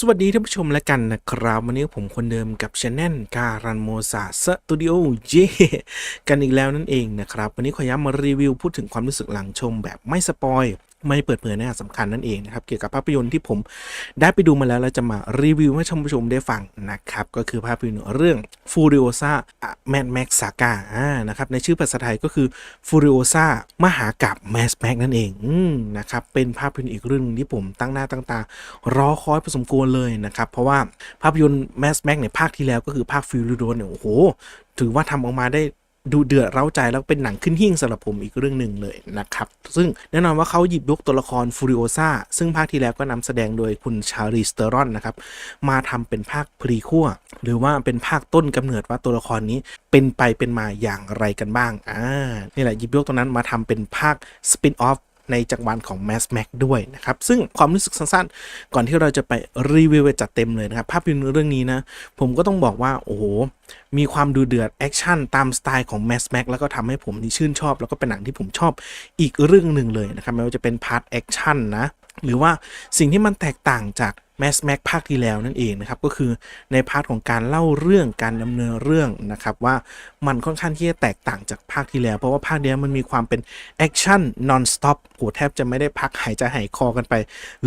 สวัสดีท่านผู้ชมและกันนะครับ วันนี้ผมคนเดิมกับชาแนลการันโมซาสตูดิโอเย่กันอีกแล้วนั่นเองนะครับ วันนี้ขอย้ำมารีวิวพูดถึงความรู้สึกหลังชมแบบไม่สปอย ไม่เปิดเผยเนื้อหาสำคัญนั่นเองนะครับ เกี่ยวกับภาพยนตร์ที่ผมได้ไปดูมาแล้วแล้วจะมารีวิวให้ท่านผู้ชมได้ฟังนะครับ ก็คือภาพยนตร์เรื่อง Furiosa Mad Max Saga อ่านะครับในชื่อภาษาไทยก็คือ Furiosa มหากาบ Mad Max นั่นเองอืมนะครับเป็นภาพยนตร์อีกเรื่องหนึ่งที่ผมตั้งหน้าตั้งตา รอคอยพอสมควรเลยนะครับ เพราะว่าภาพยนตร์ Mad Max ในภาคที่แล้วก็คือภาค Fury เนี่ยโอ้โหถือว่าทำออกมาได้ ดูเดือดเร้าใจแล้วเป็นหนังขึ้นหิ่งสำหรับผมอีกเรื่องหนึ่งเลยนะครับ ซึ่งแน่นอนว่าเขาหยิบยกตัวละครฟูริโอซาซึ่งภาคที่แล้วก็นำแสดงโดยคุณชาริสเตอรอนนะครับ มาทำเป็นภาคพรีคัวหรือว่าเป็นภาคต้นกำเนิดว่าตัวละครนี้เป็นไปเป็นมาอย่างไรกันบ้างอ่านี่แหละหยิบยกตรงนั้นมาทำเป็นภาคสปินออฟ ในจักรวาลของ Mass Max ด้วยนะครับ ซึ่งความรู้สึกสั้นๆ ก่อนที่เราจะไปรีวิวไปจัดเต็มเลยนะครับ ภาพยนตร์เรื่องนี้นะ ผมก็ต้องบอกว่า โอ้โห มีความดูเดือด แอคชั่น ตามสไตล์ของ Mass Max แล้วก็ทำให้ผมนี่ชื่นชอบ แล้วก็เป็นหนังที่ผมชอบอีกเรื่องหนึ่งเลยนะครับไม่ว่าจะเป็นพาร์ทแอคชั่นนะ หรือว่าสิ่งที่มันแตกต่างจากแมสแม็กภาคที่แล้วนั่นเองนะครับก็คือในพาร์ทของการเล่าเรื่องการดำเนินเรื่องนะครับว่ามันค่อนข้างที่จะแตกต่างจากภาคที่แล้ว เพราะว่าภาคเนี้ยมันมีความเป็นแอคชั่นนอนสต็อปโหแทบจะไม่ได้พักหายใจหายคอกันไป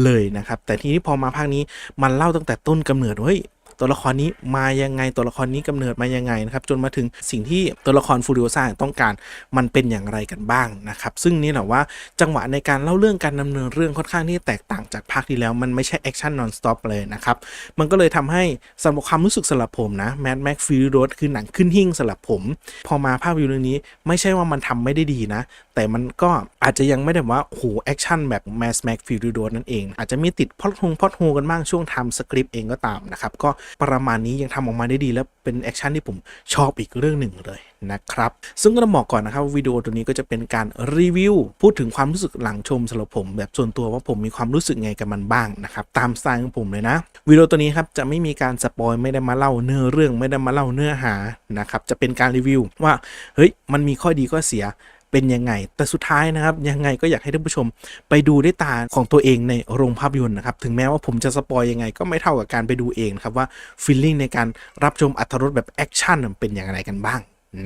เลยนะครับแต่ทีนี้พอมาภาคนี้มันเล่าตั้งแต่ต้นกำเนิดเฮ้ย ตัวละครนี้มายังไงตัวละครนี้กำเนิดมายังไงนะครับจนมาถึงสิ่งที่ตัวละครฟูริโอซ่าต้องการมันเป็นอย่างไรกันบ้างนะครับซึ่งนี่แหละว่าจังหวะในการเล่าเรื่องการดำเนินเรื่องค่อนข้างที่แตกต่างจากภาคที่แล้วมันไม่ใช่แอคชั่นนอนสต็อปเลยนะครับมันก็เลยทำให้สำหรับความรู้สึกสำหรับผมนะแมดแม็กฟิลโรดคือหนังขึ้นหิ่งสำหรับผม พอมาภาพยนตร์เรื่องนี้ไม่ใช่ว่ามันทำไม่ได้ดีนะ แต่มันก็อาจจะยังไม่ได้ว่าโอ้โหแอคชั่นแบบแมสแม็กฟิลโดนั่นเอง อาจจะมีติดพอดฮงพอดโฮกันบ้างช่วงทำสคริปต์เองก็ตามนะครับก็ประมาณนี้ยังทำออกมาได้ดี แล้วเป็นแอคชั่นที่ผมชอบอีกเรื่องหนึ่งเลยนะครับ ซึ่งก็ต้องบอกก่อนนะครับวิดีโอตัวนี้ก็จะเป็นการรีวิว พูดถึงความรู้สึกหลังชมสำหรับผม แบบส่วนตัวว่าผมมีความรู้สึกไงกับมันบ้างนะครับตามสไตล์ของผมเลยนะวิดีโอตัวนี้ครับจะไม่มีการสปอยไม่ได้มาเล่าเนื้อเรื่องไม่ได้มาเล่าเนื้อหานะครับจะเป็นการรีวิวว่าเฮ้ยมันมีข้อดีข้อเสีย เป็นยังไง แต่สุดท้ายนะครับยังไงก็อยากให้ท่านผู้ชมไปดูด้วยตาของตัวเองในโรงภาพยนตร์นะครับถึงแม้ว่าผมจะสปอยยังไงก็ไม่เท่ากับการไปดูเองครับว่าฟีลลิ่งในการรับชมอัตรสแบบแอคชั่นเป็นอย่างไรกันบ้าง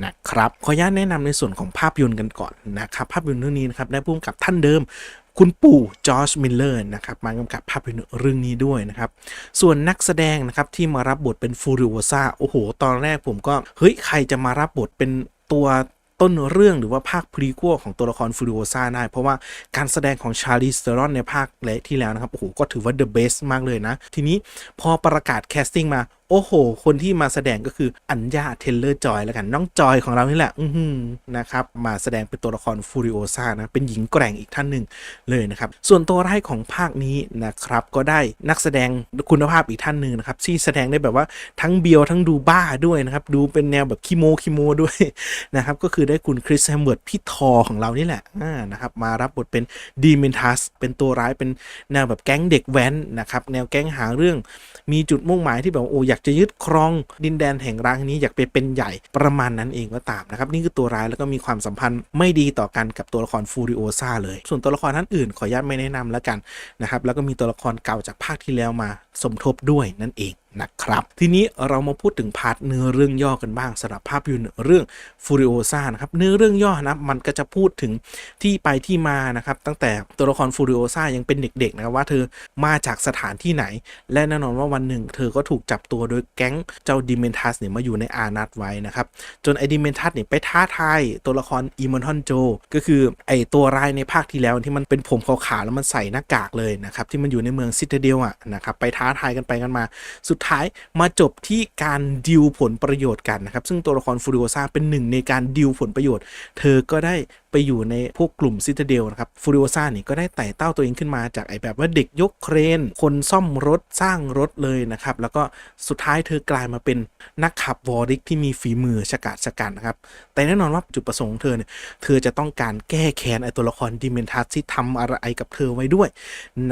นะครับขออนุญาตแนะนำในส่วนของภาพยนตร์กันก่อนนะครับภาพยนตร์เรื่องนี้นะครับได้พุ่มกับท่านเดิม คุณปู่จอร์จมิลเลอร์นะครับมากำกับภาพยนตร์เรื่องนี้ด้วยนะครับ ส่วนนักแสดงนะครับที่มารับบทเป็นฟูริโอซาโอ้โห ตอนแรกผมก็ เฮ้ย ใครจะมารับบทเป็นตัว ต้นเรื่องหรือว่าภาคพรีคัวของตัวละครฟูริโอซาได้ เพราะว่าการแสดงของชาลีสเตอรอนในภาคและที่แล้วนะครับโอ้โหก็ถือว่าเดอะเบสมากเลยนะ ทีนี้พอประกาศแคสติ้งมาโอ้โห คนที่มาแสดงก็คืออัญญาเทเลอร์จอยแล้วกันน้องจอยของเรานี่แหละ อืนะครับ มาแสดงเป็นตัวละครฟูริโอซานะ เป็นหญิงแกร่งอีกท่านหนึ่งเลยนะครับ ส่วนตัวร้ายของภาคนี้นะครับ ก็ได้นักแสดงคุณภาพอีกท่านหนึ่งนะครับที่แสดงได้แบบว่าทั้งเบียวทั้งดูบ้าด้วยนะครับ ดูเป็นแนวแบบคิโมคิโมด้วยนะครับ ก็คือได้คุณคริสแฮมเวิร์ดพี่ทอของเรานี่แหละอ่านะครับ มารับบทเป็นดีเมนทัสเป็นตัวร้ายเป็นแนวแบบแก๊งเด็กแว้นนะครับ แนวแก๊งหาเรื่อง มีจุดมุ่งหมายที่แบบว่าโอ้อยากจะยึดครองดินแดนแห่งร้างนี้อยากไปเป็นใหญ่ประมาณนั้นเองก็ตามนะครับ นี่คือตัวร้ายแล้วก็มีความสัมพันธ์ไม่ดีต่อกันกับตัวละครฟูริโอซาเลย ส่วนตัวละครท่านอื่นขออนุญาตไม่แนะนำแล้วกันนะครับแล้วก็มีตัวละครเก่าจากภาคที่แล้วมาสมทบด้วยนั่นเอง นะครับ ทีนี้เรามาพูดถึงพาร์ทเนื้อเรื่องย่อกันบ้างสำหรับภาพยนตร์เรื่องฟูริโอซานะครับเนื้อเรื่องย่อนะมันก็จะพูดถึงที่ไปที่มานะครับตั้งแต่ตัวละครฟูริโอซายังเป็นเด็กๆนะครับว่าเธอมาจากสถานที่ไหน และแน่นอนว่าวันหนึ่ง เธอก็ถูกจับตัวโดยแก๊งเจ้าดิเมนทัสเนี่ยมาอยู่ในอานัตไว้นะครับจนไอดิเมนทัสเนี่ยไปท้าทายตัวละครอีมอนทอนโจก็คือไอตัวร้ายในภาคที่แล้วที่มันเป็นผมขาวๆแล้วมันใส่หน้ากากเลยนะครับที่มันอยู่ในเมืองซิตาเดลอะนะครับไปท้าทายกันไปกันมาสุดท้ายมาจบที่การดิวผลประโยชน์กันนะครับ ซึ่งตัวละครฟูริโอซาเป็นหนึ่งในการดิวผลประโยชน์ เธอก็ได้ ไปอยู่ในพวกกลุ่มซิตาเดลนะครับฟูริโอซ่านี่ก็ได้ไต่เต้าตัวเองขึ้นมาจากไอแบบว่าเด็กยกเครน คนซ่อมรถสร้างรถเลยนะครับ แล้วก็สุดท้ายเธอกลายมาเป็นนักขับวอริกที่มีฝีมือฉกาจฉกันนะครับ แต่แน่นอนว่าจุดประสงค์ของเธอเนี่ยเธอจะต้องการแก้แค้นไอตัวละครดิเมนทัสที่ทำอะไรกับเธอไว้ด้วย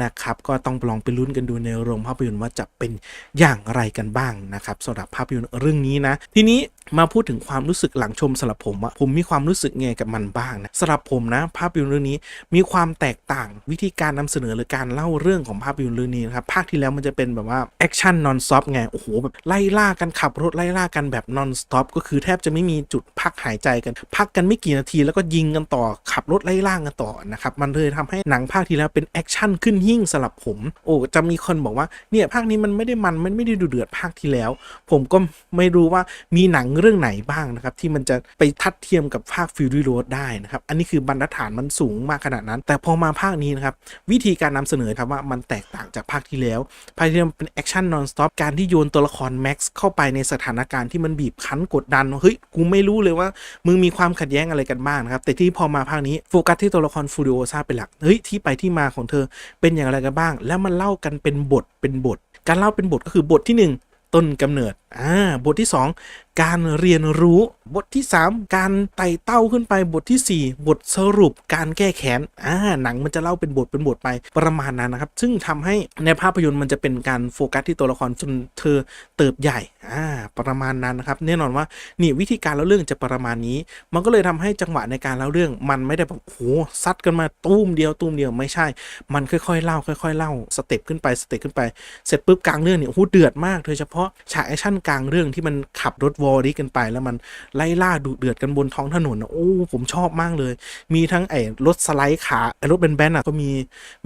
นะครับก็ต้องลองไปลุ้นกันดูในโรงภาพยนตร์ว่าจะเป็นอย่างไรกันบ้างนะครับสำหรับภาพยนตร์เรื่องนี้นะ ทีนี้ มาพูดถึงความรู้สึกหลังชมสำหรับผมอะผมมีความรู้สึกไงกับมันบ้างนะสำหรับผมนะ ภาพยนตร์เรื่องนี้มีความแตกต่างวิธีการนำเสนอหรือการเล่าเรื่องของภาพยนตร์เรื่องนี้นะครับภาคที่แล้วมันจะเป็นแบบว่าแอคชั่นนอนสต็อปไงโอ้โหแบบไล่ล่ากันขับรถไล่ล่ากันแบบนอนสต็อปก็คือแทบจะไม่มีจุดพักหายใจกัน พักกันไม่กี่นาที แล้วก็ยิงกันต่อขับรถไล่ล่ากันต่อนะครับมันเลยทำให้หนังภาคที่แล้วเป็นแอคชั่นขึ้นหิ่งสำหรับผมโอ้จะมีคนบอกว่าเนี่ยภาคนี้มันไม่ได้มันมันไม่ได้ดูเดือดภาคที่แล้ว ผมก็ไม่รู้ว่ามีหนังเรื่องไหนบ้างนะครับที่มันจะไปทัดเทียมกับภาคฟิวรีโรดได้นะครับอันนี้คือบรรทัดฐานมันสูงมากขนาดนั้น แต่พอมาภาคนี้นะครับวิธีการนำเสนอครับว่ามันแตกต่างจากภาคที่แล้ว ภาคที่แล้วเป็นแอคชั่นนอนสต็อปการที่โยนตัวละครแม็กซ์เข้าไปในสถานการณ์ที่มันบีบคั้นกดดันเฮ้ยกูไม่รู้เลยว่ามึงมีความขัดแย้งอะไรกันบ้างนะครับแต่ที่พอมาภาคนี้โฟกัสที่ตัวละครฟูริโอซาเป็นหลักเฮ้ยที่ไปที่มาของเธอเป็นอย่างไรกันบ้าง แล้วมันเล่ากันเป็นบทเป็นบท การเล่าเป็นบทก็คือบทที่หนึ่งต้นกำเนิดอ่าบทที่ 2 การเรียนรู้ บทที่ 3 การไต่เต้าขึ้นไปบททีสี่ 4 บทสรุปการแก้แค้นอ่าหนังมันจะเล่าเป็นบทเป็นบทไปประมาณนั้นนะครับ ซึ่งทำให้ในภาพยนตร์มันจะเป็นการโฟกัสที่ตัวละครจนเธอเติบใหญ่อ่าประมาณนั้นนะครับ แน่นอนว่านี่วิธีการเล่าเรื่องจะประมาณนี้ มันก็เลยทำให้จังหวะในการเล่าเรื่อง มันไม่ได้แบบโอ้โหซัดกันมาตุ้มเดียวตุ้มเดียวไม่ใช่ มันค่อยๆเล่าค่อยๆเล่าสเต็ปขึ้นไปสเต็ปขึ้นไปเสร็จปุ๊บกลางเรื่องเนี่ยโอ้โหเดือดมากโดยเฉพาะฉากแอคชั่นกลางเรื่องที่มันขับรถวอร์ดิกันไป แล้วมันไล่ล่าดุเดือดกันบนท้องถนนนะโอ้ผมชอบมากเลย มีทั้งไอ้รถสไลด์ขาไอ้รถแบนๆอะก็มี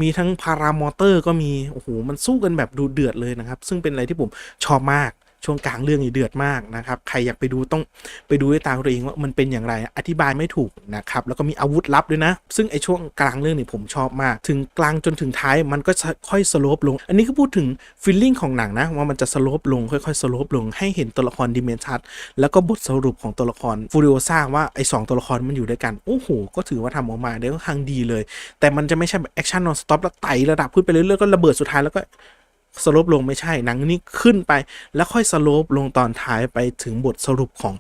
มีทั้งพารามอเตอร์ก็มีโอ้โหมันสู้กันแบบดุเดือดเลยนะครับ ซึ่งเป็นอะไรที่ผมชอบมาก ช่วงกลางเรื่องนี่เดือดมากนะครับ ใครอยากไปดูต้องไปดูด้วยตาตัวเองว่ามันเป็นอย่างไร อธิบายไม่ถูกนะครับ แล้วก็มีอาวุธลับด้วยนะ ซึ่งไอช่วงกลางเรื่องนี่ผมชอบมาก ถึงกลางจนถึงท้ายมันก็ค่อยสโลปลง อันนี้ก็พูดถึงฟีลลิ่งของหนังนะ ว่ามันจะสโลปลงค่อยๆสโลปลง ให้เห็นตัวละครดิเมนชัดแล้วก็บทสรุปของตัวละครฟูริโอซ่าว่าไอสองตัวละครมันอยู่ด้วยกันโอ้โหก็ถือว่าทำออกมาได้ค่อนข้างดีเลย แต่มันจะไม่ใช่แบบแอคชั่นนอนสต็อปแล้วไต่ระดับขึ้นไปเรื่อยๆก็ระเบิดสุดท้ายแล้วก็ สโลปลงไม่ใช่หนังนี้ขึ้นไป แล้วค่อยสโลปลงตอนท้ายไปถึงบทสรุปของ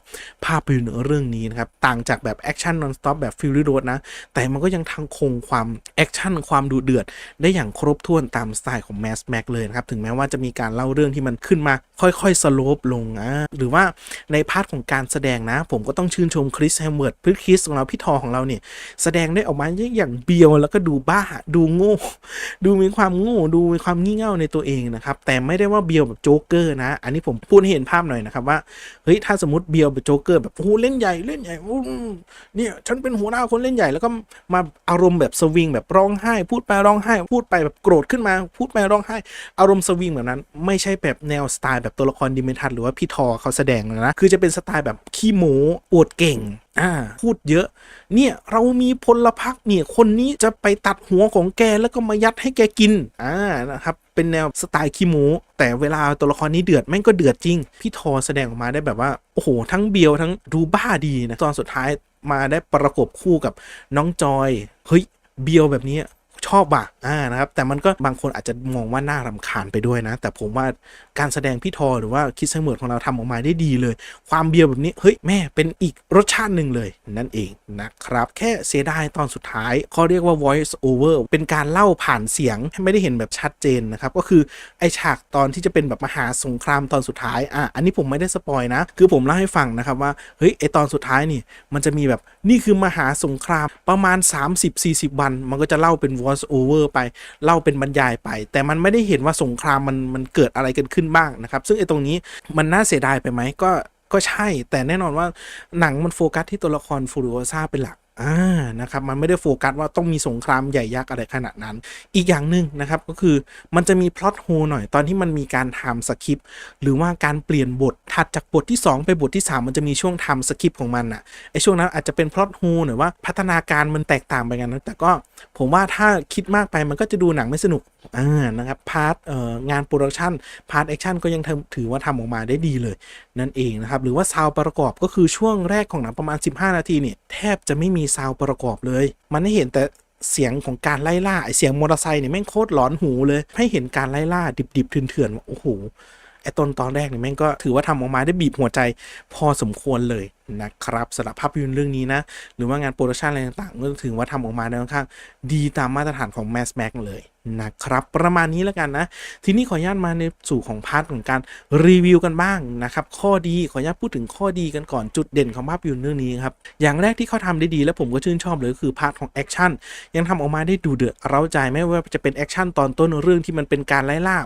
ภาพยนตร์เรื่องนี้นะครับต่างจากแบบแอคชั่นนอนสต็อปแบบฟิลลี่โรดนะ แต่มันก็ยังทั้งคงความแอคชั่นความดูเดือด ได้อย่างครบถ้วนตามสไตล์ของแมสแม็กเลยนะครับถึงแม้ว่าจะมีการเล่าเรื่องที่มันขึ้นมา ค่อยๆสโลปลงนะหรือว่าในพาร์ทของการแสดงนะ ผมก็ต้องชื่นชมคริสแฮมเวิร์ดพี่คริสของเราพี่ทอของเราเนี่ยแสดงได้ออกมาอย่างเบียวแล้วก็ดูบ้าดูโง่ ดูมีความโง่ดูมีความงี่เง่าในตัวเองนะครับ แต่ไม่ได้ว่าเบียวแบบโจ๊กเกอร์นะ อันนี้ผมพูดให้เห็นภาพหน่อยนะครับว่าเฮ้ยถ้าสมมติเบียวแบบโจ๊กเกอร์แบบโอ้เล่นใหญ่เล่นใหญ่อู้เนี่ยฉันเป็นหัวหน้าคนเล่นใหญ่แล้วก็มาอารมณ์แบบสวิงแบบร้องไห้ พูดไปร้องไห้ พูดไปแบบโกรธขึ้นมา พูดไปร้องไห้ อารมณ์สวิงแบบนั้น ไม่ใช่แบบแนวสไตล์แบบตัวละครดิเมทันหรือว่าพี่ทอเขาแสดงนะคือจะเป็นสไตล์แบบขี้โม้อวดเก่ง อ่าพูดเยอะ เนี่ยเรามีพลพรรคเนี่ยคนนี้จะไปตัดหัวของแกแล้วก็มายัดให้แกกินอ่านะครับเป็นแนวสไตล์ขี้โม้แต่เวลาตัวละครนี้เดือดแม่งก็เดือดจริง พี่ทอแสดงออกมาได้แบบว่าโอ้โห ทั้งเบียวทั้งดูบ้าดีนะตอนสุดท้ายมาได้ประกบคู่กับน้องจอย เฮ้ยเบียวแบบนี้ ชอบว่ะอ่านะครับแต่มันก็บางคนอาจจะมองว่าน่ารำคาญไปด้วยนะ แต่ผมว่าการแสดงพี่ทอหรือว่าคิดเสมอของเราทำออกมาได้ดีเลย ความเบียวแบบนี้ เฮ้ยแม่เป็นอีกรสชาติหนึ่งเลยนั่นเองนะครับ แค่เสียดายตอนสุดท้ายเขาเรียกว่า voice over เป็นการเล่าผ่านเสียงให้ไม่ได้เห็นแบบชัดเจนนะครับ ก็คือไอฉากตอนที่จะเป็นแบบมหาสงครามตอนสุดท้ายอะอันนี้ผมไม่ได้สปอยนะ คือผมเล่าให้ฟังนะครับว่าเฮ้ยไอตอนสุดท้ายนี่มันจะมีแบบนี่คือมหาสงครามประมาณ 30-40 วัน มันก็จะเล่าเป็น voice over ไปเล่าเป็นบรรยายไป แต่มันไม่ได้เห็นว่าสงครามมันมันเกิดอะไรกันขึ้นบ้างนะครับ ซึ่งไอตรงนี้มันน่าเสียดายไปไหมก็ก็ใช่ แต่แน่นอนว่าหนังมันโฟกัสที่ตัวละครฟูรูโอซาเป็นหลัก อ่านะครับมันไม่ได้โฟกัสว่าต้องมีสงครามใหญ่ยักษ์อะไรขนาดนั้น อีกอย่างหนึ่งนะครับก็คือมันจะมีพล็อตโฮหน่อยตอนที่มันมีการทำสคริปต์หรือว่าการเปลี่ยนบทถัดจากบทที่ 2 ไปบทที่ 3 มันจะมีช่วงทำสคริปต์ของมันอะไอช่วงนั้นอาจจะเป็นพล็อตโฮหรือว่าพัฒนาการมันแตกต่างไปกันนะแต่ก็ผมว่าถ้าคิดมากไปมันก็จะดูหนังไม่สนุกอ่านะครับพาร์ทเอ่องานโปรดักชันพาร์ทแอคชั่นก็ยังถือว่าทำออกมาได้ดีเลย นั่นเองนะครับ หรือว่าซาวประกอบก็คือช่วงแรกของหนังประมาณ 15 นาทีเนี่ย แทบจะไม่มีซาวประกอบเลย มันให้เห็นแต่เสียงของการไล่ล่าไอเสียงมอเตอร์ไซค์เนี่ยแม่งโคตรหลอนหูเลย ให้เห็นการไล่ล่าดิบๆเถื่อนๆโอ้โหไอตอนตอนแรกเนี่ยแม่งก็ถือว่าทำออกมาได้บีบหัวใจพอสมควรเลย นะครับสำหรับภาพยนตร์เรื่องนี้นะ หรือว่างานโปรดักชันอะไรต่างๆก็ถือว่าทำออกมาได้ค่อนข้างดีตามมาตรฐานของ Mass Max เลยนะครับ ประมาณนี้แล้วกันนะ ทีนี้ขออนุญาตมาในสู่ของพาร์ทของการรีวิวกันบ้างนะครับ ข้อดีขออนุญาตพูดถึงข้อดีกันก่อนจุดเด่นของภาพยนตร์เรื่องนี้ครับ อย่างแรกที่เขาทำได้ดีและผมก็ชื่นชอบเลยคือพาร์ทของแอคชั่นยังทำออกมาได้ดูเดือดเร้าใจไม่ว่าจะเป็นแอคชั่นตอนต้นเรื่องที่มันเป็นการไล่ล่า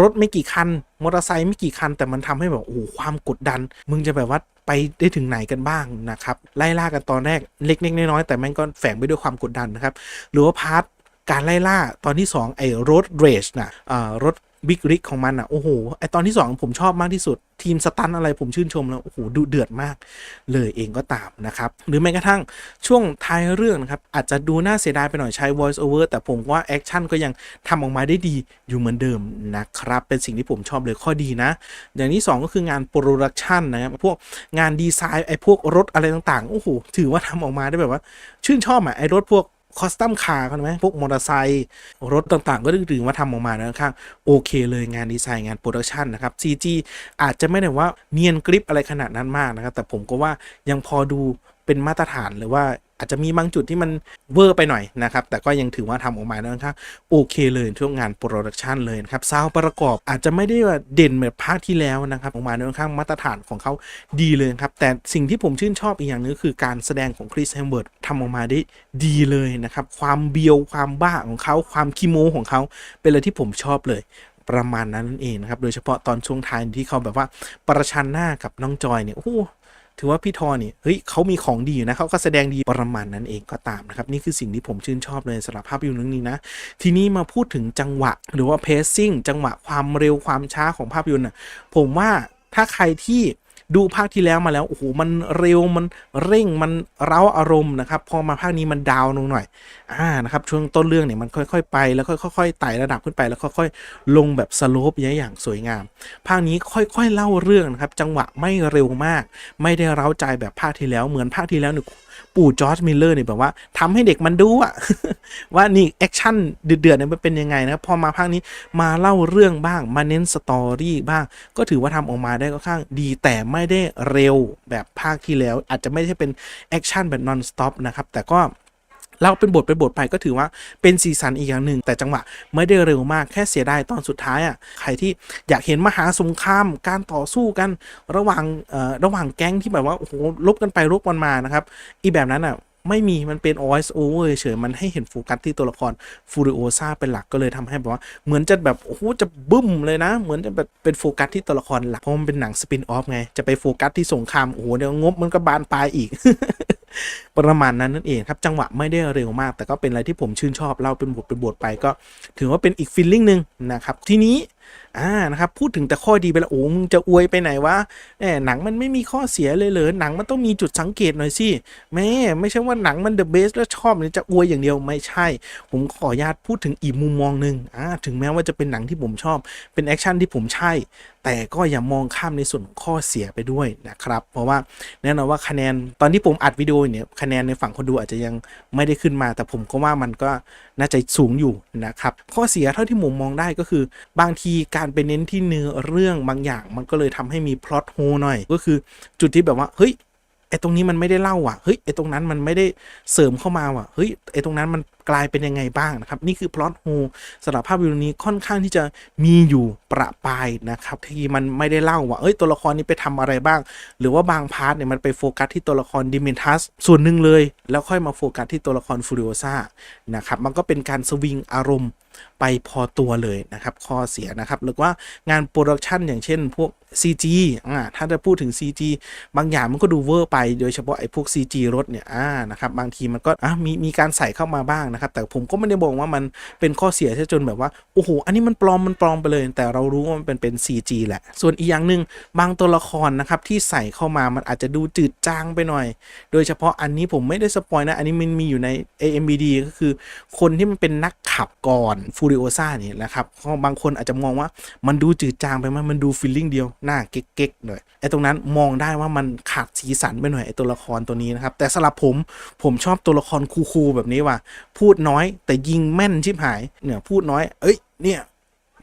รถไม่กี่คันมอเตอร์ไซค์ไม่กี่คันแต่มันทำให้แบบโอ้โหความกดดัน มึงจะแบบว่า ไปได้ถึงไหนกันบ้างนะครับไล่ล่ากันตอนแรกเล็กๆน้อยๆแต่แม่งก็แฝงไปด้วยความกดดันนะครับหรือว่าพาร์ทการไล่ล่าตอนที่ 2 ไอ้รถเรชนะอ่ารถ บิ๊กริกของมันอะ โอ้โห ไอตอนที่ 2 ผมชอบมากที่สุด ทีมสตันอะไรผมชื่นชมแล้ว โอ้โห ดูเดือดมาก เลยเองก็ตามนะครับ หรือแม้กระทั่งช่วงท้ายเรื่องนะครับ อาจจะดูน่าเสียดายไปหน่อยใช้ voice over แต่ผมว่าแอคชั่นก็ยังทำออกมาได้ดีอยู่เหมือนเดิมนะครับ เป็นสิ่งที่ผมชอบเลยข้อดีนะ อย่างที่ 2 ก็คืองานโปรดักชันนะครับ พวกงานดีไซน์ไอพวกรถอะไรต่างๆ โอ้โห ถือว่าทำออกมาได้แบบว่า ชื่นชอบอะไอรถพวก คอสตัมคาร์เขาไหมพวกมอเตอร์ไซค์รถต่างๆ ก็ถือว่าทำออกมานะข้างโอเคเลยงานดีไซน์งานโปรดักชันนะครับ CG อาจจะไม่ได้ว่าเนียนกริปอะไรขนาดนั้นมากนะครับ แต่ผมก็ว่ายังพอดู เป็นมาตรฐานหรือว่าอาจจะมีบางจุดที่มันเวอร์ไปหน่อยนะครับ แต่ก็ยังถือว่าทำออกมาได้ค่อนข้างโอเคเลยช่วงงานโปรดักชันเลยนะครับซาวประกอบอาจจะไม่ได้ว่าเด่นเหมือนภาคที่แล้วนะครับ ออกมาได้ค่อนข้างมาตรฐานของเขาดีเลยครับ แต่สิ่งที่ผมชื่นชอบอีกอย่างนึงคือการแสดงของคริสแฮมเบิร์ตทำออกมาได้ดีเลยนะครับ ความเบียวความบ้าของเขาความคิโมของเขาเป็นอะไรที่ผมชอบเลยประมาณนั้นนั่นเองนะครับ โดยเฉพาะตอนช่วงท้ายที่เขาแบบว่าประชันหน้ากับน้องจอยเนี่ย โอ้ ถือว่าพี่ทอเนี่ยเฮ้ยเขามีของดีอยู่นะเขาก็แสดงดีประมาณนั้นเองก็ตามนะครับนี่คือสิ่งที่ผมชื่นชอบเลยสำหรับภาพยนตร์เรื่องนี้นะทีนี้มาพูดถึงจังหวะ หรือว่าเพซซิ่งจังหวะความเร็วความช้าของภาพยนตร์นะผมว่าถ้าใครที่ ดูภาคที่แล้วมาแล้วโอ้โหมันเร็วมันเร่งมันเร้าอารมณ์นะครับพอมาภาคนี้มันดาวลงหน่อยอ่านะครับช่วงต้นเรื่องเนี่ยมันค่อยๆไปแล้วค่อยๆไต่ระดับขึ้นไปแล้วค่อยๆลงแบบสโลปอย่างสวยงาม ภาคนี้ค่อยๆเล่าเรื่องนะครับจังหวะไม่เร็วมาก ไม่ได้เร้าใจแบบภาคที่แล้วเหมือนภาคที่แล้วเนี่ย ปู่จอร์จมิลเลอร์เนี่ยแบบว่าทำให้เด็กมันดูอะว่านี่แอคชั่นเดือดๆเนี่ยมันเป็นยังไงนะพอมาภาคนี้มาเล่าเรื่องบ้างมาเน้นสตอรี่บ้าง ก็ถือว่าทำออกมาได้ค่อนข้างดีแต่ไม่ได้เร็วแบบภาคที่แล้ว อาจจะไม่ใช่เป็นแอคชั่นแบบนอนสต็อปนะครับแต่ก็ เราเป็นบทเป็นบทไปก็ถือว่าเป็นสีสันอีกอย่างหนึ่ง แต่จังหวะไม่ได้เร็วมากแค่เสียดายตอนสุดท้ายอะใครที่อยากเห็นมหาสงครามการต่อสู้กันระหว่างเอ่อระหว่างแก๊งที่แบบว่าโอ้โหลบกันไปลบกันมานะครับอีแบบนั้นอะไม่มีมันเป็น voice over เฉยมันให้เห็นโฟกัสที่ตัวละครฟูริโอซาเป็นหลักก็เลยทำให้แบบว่า เหมือนจะแบบโอ้โหจะบึ้มเลยนะ เหมือนจะแบบเป็นโฟกัสที่ตัวละครหลักเพราะมันเป็นหนังสปินออฟไง จะไปโฟกัสที่สงครามโอ้โหเดี๋ยวงบมันก็บานปลายอีก ประมาณนั้นนั่นเองครับจังหวะไม่ได้เร็วมาก แต่ก็เป็นอะไรที่ผมชื่นชอบเล่าเป็นบทเป็นบทไปก็ ถือว่าเป็นอีกฟิลลิ่งหนึ่งนะครับทีนี้ อ่านะครับพูดถึงแต่ข้อดีไปแล้วโอ้มึงจะอวยไปไหนวะแหมหนังมันไม่มีข้อเสียเลยเหรอหนังมันต้องมีจุดสังเกตหน่อยสิแม่ไม่ใช่ว่าหนังมันเดอะเบสแล้วชอบเนี่ยจะอวยอย่างเดียวไม่ใช่ ผมขออนุญาตพูดถึงอีกมุมมองหนึ่งอ่าถึงแม้ว่าจะเป็นหนังที่ผมชอบ เป็นแอคชั่นที่ผมใช่ แต่ก็อย่ามองข้ามในส่วนข้อเสียไปด้วยนะครับ เพราะว่าแน่นอนว่าคะแนนตอนที่ผมอัดวิดีโอเนี่ยคะแนนในฝั่งคนดูอาจจะยังไม่ได้ขึ้นมา แต่ผมก็ว่ามันก็น่าจะสูงอยู่นะครับข้อเสียเท่าที่ผมมองได้ก็คือบางทีการไปเน้นที่เนื้อเรื่องบางอย่าง มันก็เลยทำให้มีพล็อตโฮหน่อย ก็คือจุดที่แบบว่าเฮ้ยไอ้ตรงนี้มันไม่ได้เล่าว่ะ เฮ้ย ไอ้ตรงนั้นมันไม่ได้เสริมเข้ามาว่ะ เฮ้ย ไอ้ตรงนั้นมันกลายเป็นยังไงบ้างนะครับ นี่คือพล็อตโฮสำหรับภาพยนตร์นี้ค่อนข้างที่จะมีอยู่ประปายนะครับที่มันไม่ได้เล่าว่าเอ้ย ตัวละครนี้ไปทำอะไรบ้าง หรือว่าบางพาร์ทเนี่ยมันไปโฟกัสที่ตัวละครดิเมนทัสส่วนหนึ่งเลย แล้วค่อยมาโฟกัสที่ตัวละครฟูริโอซ่านะครับ มันก็เป็นการสวิงอารมณ์ ไปพอตัวเลยนะครับข้อเสียนะครับหรือว่างานโปรดักชันอย่างเช่นพวก CG อ่าถ้าจะพูดถึง CG บางอย่างมันก็ดูเวอร์ไป โดยเฉพาะไอ้พวก CG รถเนี่ยอ่านะครับบางทีมันก็อะมีมีการใส่เข้ามาบ้างนะครับ แต่ผมก็ไม่ได้บอกว่ามันเป็นข้อเสียซะจนแบบว่า โอ้โห อันนี้มันปลอมมันปลอมไปเลย แต่เรารู้ว่ามันเป็นเป็น CG แหละ ส่วนอีกอย่างหนึ่งบางตัวละครนะครับที่ใส่เข้ามามันอาจจะดูจืดจางไปหน่อย โดยเฉพาะอันนี้ผมไม่ได้สปอยนะ อันนี้มันมีอยู่ใน AMBD ก็คือคนที่มันเป็นนักขับก่อนฟูริโอซาเนี่ยนะครับบางคนอาจจะมองว่ามันดูจืดจางไปมั้ยมันดูฟีลลิ่งเดียวหน้าเก๊กๆหน่อยไอ้ตรงนั้นมองได้ว่ามันขาดสีสันไปหน่อยไอ้ตัวละครตัวนี้นะครับ แต่สำหรับผมผมชอบตัวละครคูลๆแบบนี้ว่ะพูดน้อยแต่ยิงแม่นชิบหายเนี่ยพูดน้อย เอ้ยเนี่ย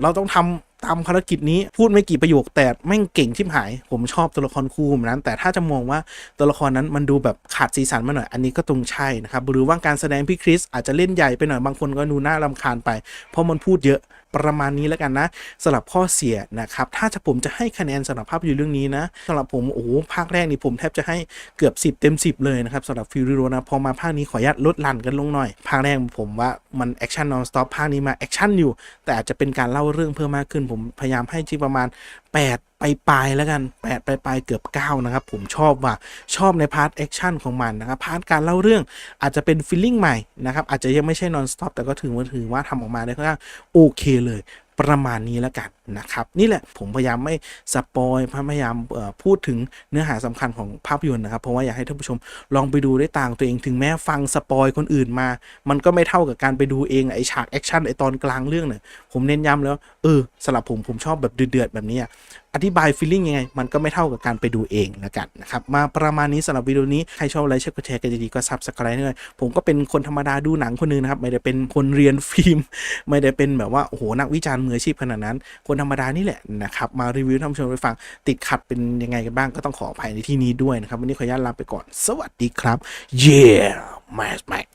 เราต้องทำตามภารกิจนี้พูดไม่กี่ประโยคแต่แม่งเก่งชิบหาย ผมชอบตัวละครคู่นั้น แต่ถ้าจะมองว่าตัวละครนั้นมันดูแบบขาดสีสันมาหน่อย อันนี้ก็ตรงใช่นะครับหรือว่าการแสดงพี่คริสอาจจะเล่นใหญ่ไปหน่อยบางคนก็ดูน่ารำคาญไป เพราะมันพูดเยอะ ประมาณนี้แล้วกันนะสำหรับข้อเสียนะครับถ้าจะผมจะให้คะแนนสำหรับภาพยนตร์เรื่องนี้นะสำหรับผมโอ้โหภาคแรกนี่ผมแทบจะให้เกือบ 10 เต็ม 10 เลยนะครับสำหรับฟิวริโรนะพอมาภาคนี้ขออนุญาตลดหลั่นกันลงหน่อย ภาคแรกผมว่ามันแอคชั่นนอนสต็อปภาคนี้มาแอคชั่นอยู่ แต่อาจจะเป็นการเล่าเรื่องเพิ่มมากขึ้นผมพยายามให้ที่ประมาณ 8 ไปปลายแล้วกัน8ไปปลายเกือบ9นะครับผมชอบว่าชอบในพาร์ทแอคชั่นของมันนะครับพาร์ทการเล่าเรื่องอาจจะเป็นฟีลลิ่งใหม่นะครับอาจจะยังไม่ใช่นอนสต็อปแต่ก็ถือว่าถือว่าทำออกมาได้ค่อนข้างโอเคเลยประมาณนี้แล้วกันนะครับนี่แหละผมพยายามไม่สปอยพยายามพูดถึงเนื้อหาสำคัญของภาพยนตร์นะครับ เพราะว่าอยากให้ท่านผู้ชมลองไปดูได้ต่างตัวเองถึงแม้ฟังสปอยคนอื่นมา มันก็ไม่เท่ากับการไปดูเองไอฉากแอคชั่นไอตอนกลางเรื่องเนี่ยผมเน้นย้ำแล้วเออสำหรับผมผมชอบแบบเดือดๆแบบนี้อธิบายฟีลลิ่งยังไง มันก็ไม่เท่ากับการไปดูเองแล้วกันนะครับ มาประมาณนี้สำหรับวิดีโอนี้ ใครชอบอะไรช่วยกดแชร์กันดีก็ซับสไครต์ด้วยผมก็เป็นคนธรรมดาดูหนังคนหนึงนะครับ ไม่ได้เป็นคนเรียนฟิล์ม ไม่ได้เป็นแบบว่าโอ้โหนักวิจารณ์มืออาชีพขนาดนั้นคนธรรมดานี่แหละนะครับ มารีวิวท่านผู้ชมไปฟังติดขัดเป็นยังไงกันบ้างก็ต้องขออภัยในที่นี้ด้วยนะครับ วันนี้ขออนุญาตลาไปก่อน สวัสดีครับ เย้แมสแม็ก